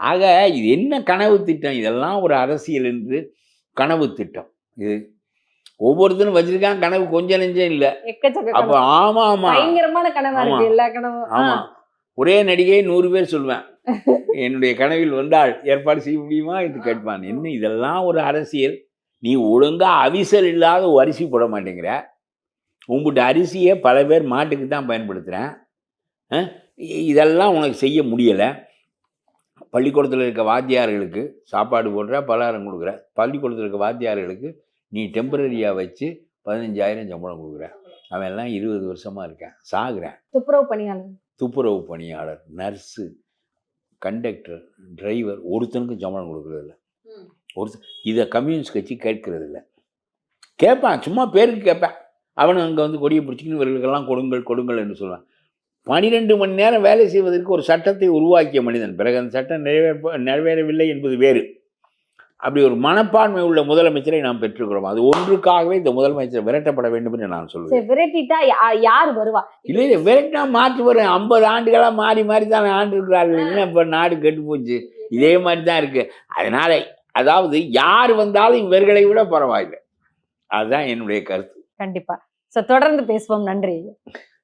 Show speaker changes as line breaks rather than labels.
ஆக இது என்ன கனவு திட்டம்? இதெல்லாம் ஒரு அரசியல் என்று கனவு திட்டம். இது ஒவ்வொருத்தரும் வச்சிருக்கான் கனவு கொஞ்சம் நெஞ்சம் இல்லை. அப்போ. ஆமா ஆமா.
பயங்கரமான கனவா இருக்கு. எல்லா கனவும்.
ஆமா. ஒரே நடிகை நூறு பேர் சொல்லுவேன். என்னுடைய கனவில் வந்தால் ஏற்பாடு செய்ய முடியுமா? என்று கேட்பான். என்ன இதெல்லாம் ஒரு அரசியல்? நீ ஒழுங்கா அவிசல் இல்லாத அரிசி போட மாட்டேங்கிற. உங்கள்கிட்ட அரிசியை பல பேர் மாட்டுக்கு தான் பயன்படுத்துகிறேன் இதெல்லாம் உனக்கு செய்ய முடியலை. பள்ளிக்கூடத்தில் இருக்க வாத்தியார்களுக்கு சாப்பாடு போடுற பலகாரம் கொடுக்குற பள்ளிக்கூடத்தில் இருக்க வாத்தியார்களுக்கு நீ டெம்பரரியாக வச்சு பதினஞ்சாயிரம் சம்பளம் கொடுக்குற. அவன் எல்லாம் இருபது வருஷமாக இருக்கேன். சாகுறேன்.
துப்புரவு பணியாளர்.
துப்புரவு பணியாளர் நர்ஸு கண்டக்டர் டிரைவர் ஒருத்தனுக்கும் சம்பளம் கொடுக்குறதில்ல. ஒருத்தன் இதை கம்யூனிஸ்ட் கட்சி கேட்கறது இல்ல கேட்பான். சும்மா பேருக்கு கேட்பேன். அவனு அங்கே வந்து கொடியை பிடிச்சிக்கின்னு இவர்களுக்கெல்லாம் கொடுங்கள் கொடுங்கள் என்று சொல்லுவான். பனிரெண்டு மணி நேரம் வேலை செய்வதற்கு ஒரு சட்டத்தை உருவாக்கிய மனிதன். பிறகு அந்த சட்டம் நிறைவேற்ப நிறைவேறவில்லை என்பது வேறு. அப்படி ஒரு மனப்பான்மை உள்ள முதலமைச்சரை நாம் பெற்றுக்கிறோம். அது ஒன்றுக்காகவே இந்த முதலமைச்சர் விரட்டப்பட வேண்டும் என்று நான் சொல்லுவேன்
விரட்டிட்டா யார் வருவா?
இல்லை இல்லை விரட்டினா மாற்றி வரும் ஐம்பது ஆண்டுகளாக மாறி மாறி தான் ஆண்டு இருக்கிறார்கள் என்ன இப்போ நாடு கெட்டு போச்சு? இதே மாதிரி தான் இருக்கு. அதனால அதாவது யார் வந்தாலும் இவர்களை விட பரவாயில்லை. அதுதான் என்னுடைய கருத்து.
கண்டிப்பா. சோ தொடர்ந்து பேசுவோம். நன்றி.